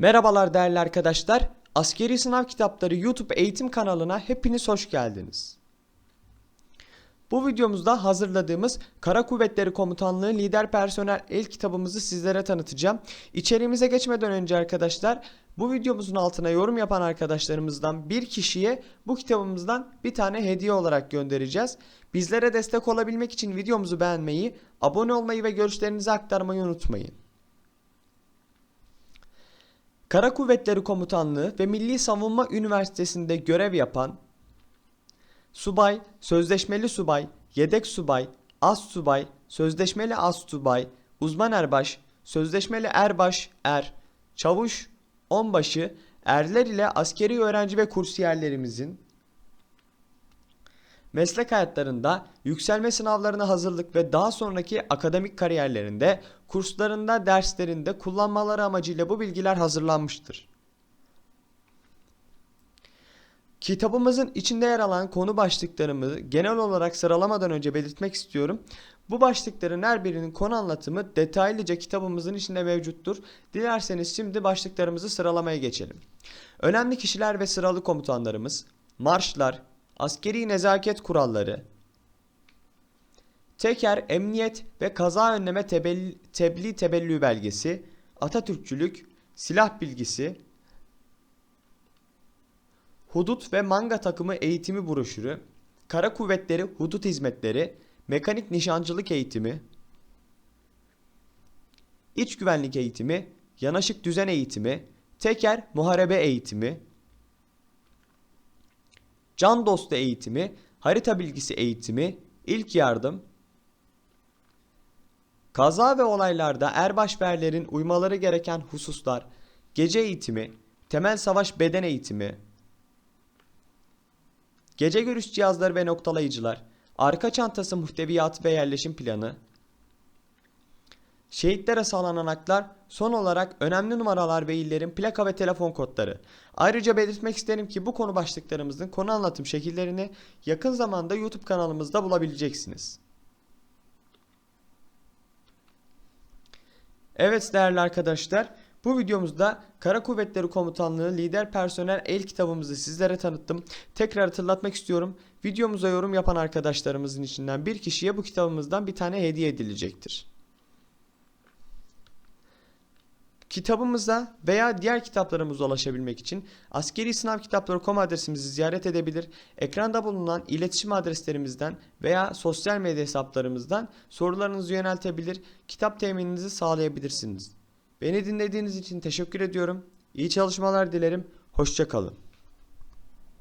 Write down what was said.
Merhabalar değerli arkadaşlar. Askeri Sınav Kitapları YouTube eğitim kanalına hepiniz hoş geldiniz. Bu videomuzda hazırladığımız Kara Kuvvetleri Komutanlığı Lider Personel El kitabımızı sizlere tanıtacağım. İçeriğimize geçmeden önce arkadaşlar bu videomuzun altına yorum yapan arkadaşlarımızdan bir kişiye bu kitabımızdan bir tane hediye olarak göndereceğiz. Bizlere destek olabilmek için videomuzu beğenmeyi, abone olmayı ve görüşlerinizi aktarmayı unutmayın. Kara Kuvvetleri Komutanlığı ve Milli Savunma Üniversitesi'nde görev yapan subay, sözleşmeli subay, yedek subay, az subay, sözleşmeli az subay, uzman erbaş, sözleşmeli erbaş, er, çavuş, onbaşı, erler ile askeri öğrenci ve kursiyerlerimizin meslek hayatlarında yükselme sınavlarına hazırlık ve daha sonraki akademik kariyerlerinde, kurslarında, derslerinde kullanmaları amacıyla bu bilgiler hazırlanmıştır. Kitabımızın içinde yer alan konu başlıklarımı genel olarak sıralamadan önce belirtmek istiyorum. Bu başlıkların her birinin konu anlatımı detaylıca kitabımızın içinde mevcuttur. Dilerseniz şimdi başlıklarımızı sıralamaya geçelim. Önemli kişiler ve sıralı komutanlarımız, marşlar, askeri nezaket kuralları, teker, emniyet ve kaza önleme tebelli, tebliğ tebellü belgesi, Atatürkçülük, silah bilgisi, Hudut ve Manga takımı eğitimi broşürü, Kara Kuvvetleri Hudut Hizmetleri, Mekanik Nişancılık Eğitimi, İç Güvenlik Eğitimi, Yanaşık Düzen Eğitimi, Teker Muharebe Eğitimi, Can Dostu Eğitimi, Harita Bilgisi Eğitimi, İlk Yardım, Kaza ve olaylarda erbaşberlerin uymaları gereken hususlar, gece eğitimi, temel savaş beden eğitimi, Gece görüş cihazları ve noktalayıcılar, arka çantası muhteviyatı ve yerleşim planı, şehitlere sağlanan haklar, son olarak önemli numaralar ve illerin plaka ve telefon kodları. Ayrıca belirtmek isterim ki bu konu başlıklarımızın konu anlatım şekillerini yakın zamanda YouTube kanalımızda bulabileceksiniz. Evet değerli arkadaşlar, bu videomuzda Kara Kuvvetleri Komutanlığı Lider Personel El kitabımızı sizlere tanıttım. Tekrar hatırlatmak istiyorum. Videomuza yorum yapan arkadaşlarımızın içinden bir kişiye bu kitabımızdan bir tane hediye edilecektir. Kitabımıza veya diğer kitaplarımıza ulaşabilmek için askeri sınav kitapları.com adresimizi ziyaret edebilir. Ekranda bulunan iletişim adreslerimizden veya sosyal medya hesaplarımızdan sorularınızı yöneltebilir, kitap temininizi sağlayabilirsiniz. Beni dinlediğiniz için teşekkür ediyorum. İyi çalışmalar dilerim. Hoşçakalın.